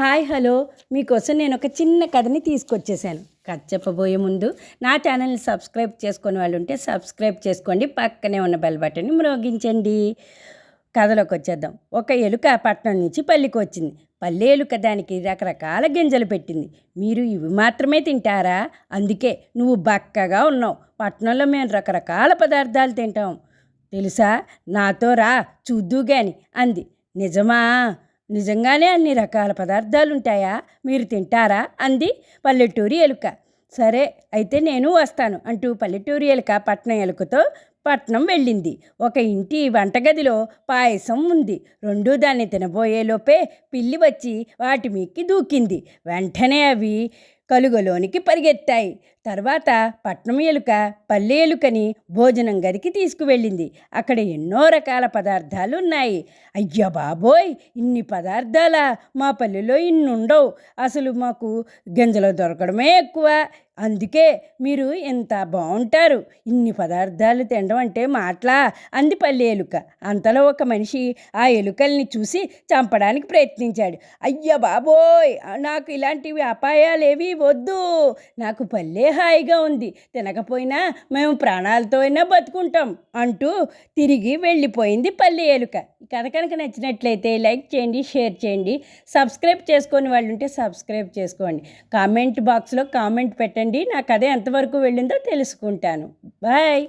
Hi hello. మీకోసం నేను ఒక చిన్న కథని తీసుకొచ్చేసాను. కథ చెప్పబోయే ముందు నా ఛానల్ని సబ్స్క్రైబ్ చేసుకునే వాళ్ళు ఉంటే సబ్స్క్రైబ్ చేసుకోండి. పక్కనే ఉన్న బెల్ బటన్ని మ్రోగించండి. కథలోకి వచ్చేద్దాం ఒక ఎలుక పట్నం నుంచి పల్లికి వచ్చింది పల్లె ఎలుక దానికి రకరకాల గింజలు పెట్టింది. మీరు ఇవి మాత్రమే తింటారా? అందుకే నువ్వు బక్కగా ఉన్నావు. పట్టణంలో మేము రకరకాల పదార్థాలు తింటాం. తెలుసా? నాతో రా చూద్దు గాని అంది. నిజమా? నిజంగానే అన్ని రకాల పదార్థాలు ఉంటాయా మీరు తింటారా? అంది పల్లెటూరి ఎలుక. సరే అయితే నేను వస్తాను అంటూ పల్లెటూరి ఎలుక పట్నం ఎలుకతో పట్నం వెళ్ళింది. ఒక ఇంటి వంటగదిలో పాయసం ఉంది. రెండూ దాన్ని తినబోయేలోపే పిల్లి వచ్చి వాటి మీకి దూకింది. వెంటనే అవి కలుగలోనికి పరిగెత్తాయి. తర్వాత పట్నం ఎలుక పల్లె ఎలుకని భోజనం గదికి తీసుకువెళ్ళింది. అక్కడ ఎన్నో రకాల పదార్థాలు ఉన్నాయి అయ్యా బాబోయ్! ఇన్ని పదార్థాలా? మా పల్లెలో ఇన్ని ఉండవు అసలు మాకు గింజలు దొరకడమే ఎక్కువ. అందుకే మీరు ఇంత బాగుంటారు ఇన్ని పదార్థాలు తినడం అంటే మాటలా. అంది పల్లె ఎలుక. అంతలో ఒక మనిషి ఆ ఎలుకల్ని చూసి చంపడానికి ప్రయత్నించాడు. అయ్య బాబోయ్! నాకు ఇలాంటివి అపాయాలేవి వద్దు. నాకు పల్లె హాయిగా ఉంది. తినకపోయినా మేము ప్రాణాలతో అయినా బతుకుంటాం అంటూ తిరిగి వెళ్ళిపోయింది పల్లె ఎలుక. కథ కనుక నచ్చినట్లయితే లైక్ చేయండి షేర్ చేయండి. సబ్స్క్రైబ్ చేసుకొని వాళ్ళు ఉంటే సబ్స్క్రైబ్ చేసుకోండి. కామెంట్ బాక్స్లో కామెంట్ పెట్టండి. నా కథ ఎంతవరకు వెళ్ళిందో తెలుసుకుంటాను. బాయ్!